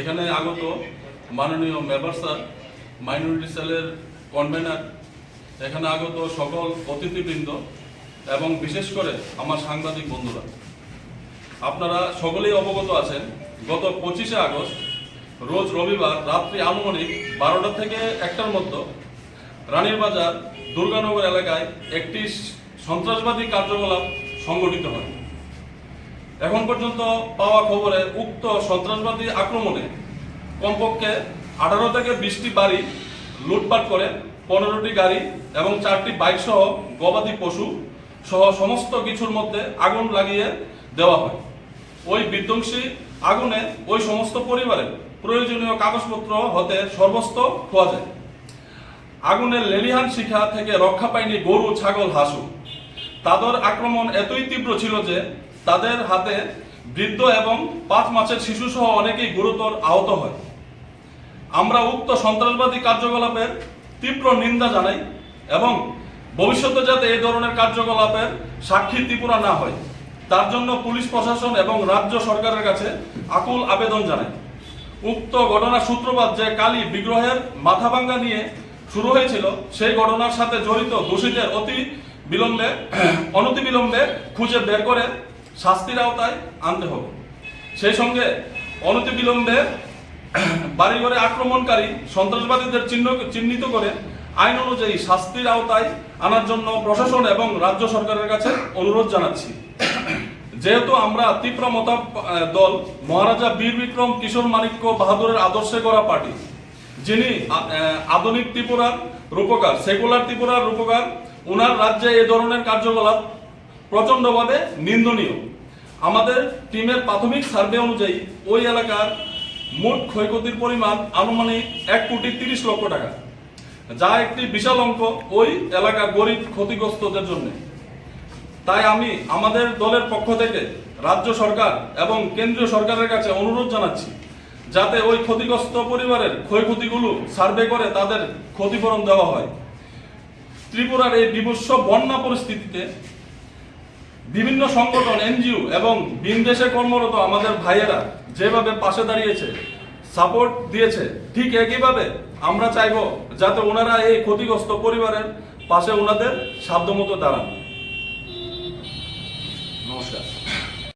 এখানে আগত মাননীয় মেম্বার স্যার মাইনরিটি সেলের কনভেনার এখানে আগত সকল অতিথিবৃন্দ এবং বিশেষ করে আমার সাংবাদিক বন্ধুরা। আপনারা সকলেই অবগত আছেন, গত পঁচিশে আগস্ট, রোজ রবিবার রাত্রি আনুমানিক বারোটা থেকে একটার মধ্যে রানীর বাজার দুর্গানগর এলাকায় একটি সন্ত্রাসবাদী কার্যকলাপ সংগঠিত হয়। এখন পর্যন্ত পাওয়া খবরে উক্ত সন্ত্রাসবাদী আক্রমণে কমপক্ষে আঠারো থেকে বিশটি বাড়ি লুটপাট করে, পনেরোটি গাড়ি এবং চারটি বাইক সহ গবাদি পশু সহ সমস্ত কিছুর মধ্যে আগুন লাগিয়ে দেওয়া হয়। ওই বিধ্বংসী আগুনে ওই সমস্ত পরিবারের প্রয়োজনীয় কাগজপত্র হতে সর্বস্ত খোয়া যায়। আগুনের লেলিহান শিখা থেকে রক্ষা পায়নি গরু, ছাগল হাসু তাদের আক্রমণ এতই তীব্র ছিল যে তাদের হাতে বৃদ্ধ এবং পাঁচ মাসের শিশু সহ অনেকেই গুরুতর আহত হয়। আমরা উক্ত সন্ত্রাসবাদী কার্যকলাপের তীব্র নিন্দা জানাই এবং ভবিষ্যতে যাতে এই ধরনের কার্যকলাপের সাক্ষী ত্রিপুরা না হয়, তার জন্য পুলিশ প্রশাসন এবং রাজ্য সরকারের কাছে আকুল আবেদন জানাই। উক্ত ঘটনার সূত্রপাত যে কালী বিগ্রহের মাথা ভাঙ্গা নিয়ে শুরু হয়েছিল, সেই ঘটনার সাথে জড়িত দোষীদের অতি বিলম্বে অনতি বিলম্বে খুঁজে বের করে শাস্তির আওতায় আনতে হবে। সেই সঙ্গে অনতি বিলম্বে বাড়িঘরে আক্রমণকারী সন্ত্রাসবাদীদের চিহ্ন চিহ্নিত করে আইন অনুযায়ী শাস্তির আওতায় আনার জন্য প্রশাসন এবং রাজ্য সরকারের কাছে অনুরোধ জানাচ্ছি। যেহেতু আমরা তীব্র মতা দল, মহারাজা বীর বিক্রম কিশোর মাণিক্য বাহাদুরের আদর্শে গড়া পার্টি, যিনি আধুনিক ত্রিপুরার রূপকার, সেকুলার ত্রিপুরার রূপকার ওনার রাজ্যে এ ধরনের কার্যকলাপ প্রচণ্ডভাবে নিন্দনীয়। আমাদের টিমের প্রাথমিক সার্ভে অনুযায়ী ওই এলাকার মোট ক্ষয়ক্ষতির পরিমাণ আনুমানিক এক কোটি তিরিশ লক্ষ টাকা, যা একটি বিশাল অঙ্ক ওই এলাকার গরিব ক্ষতিগ্রস্তদের জন্য। তাই আমি আমাদের দলের পক্ষ থেকে রাজ্য সরকার এবং কেন্দ্রীয় সরকারের কাছে অনুরোধ জানাচ্ছি, যাতে ওই ক্ষতিগ্রস্ত পরিবারের ক্ষয়ক্ষতিগুলো সার্ভে করে তাদের ক্ষতিপূরণ দেওয়া হয়। ত্রিপুরার এই বিভৎস বন্যা পরিস্থিতিতে বিভিন্ন সংগঠন, এনজিও এবং ভিন দেশে কর্মরত আমাদের ভাইয়েরা যেভাবে পাশে দাঁড়িয়েছে সাপোর্ট দিয়েছে, ঠিক একইভাবে আমরা চাইব যাতে ওনারা এই ক্ষতিগ্রস্ত পরিবারের পাশে ওনাদের সাধ্যমতো দাঁড়ান। নমস্কার।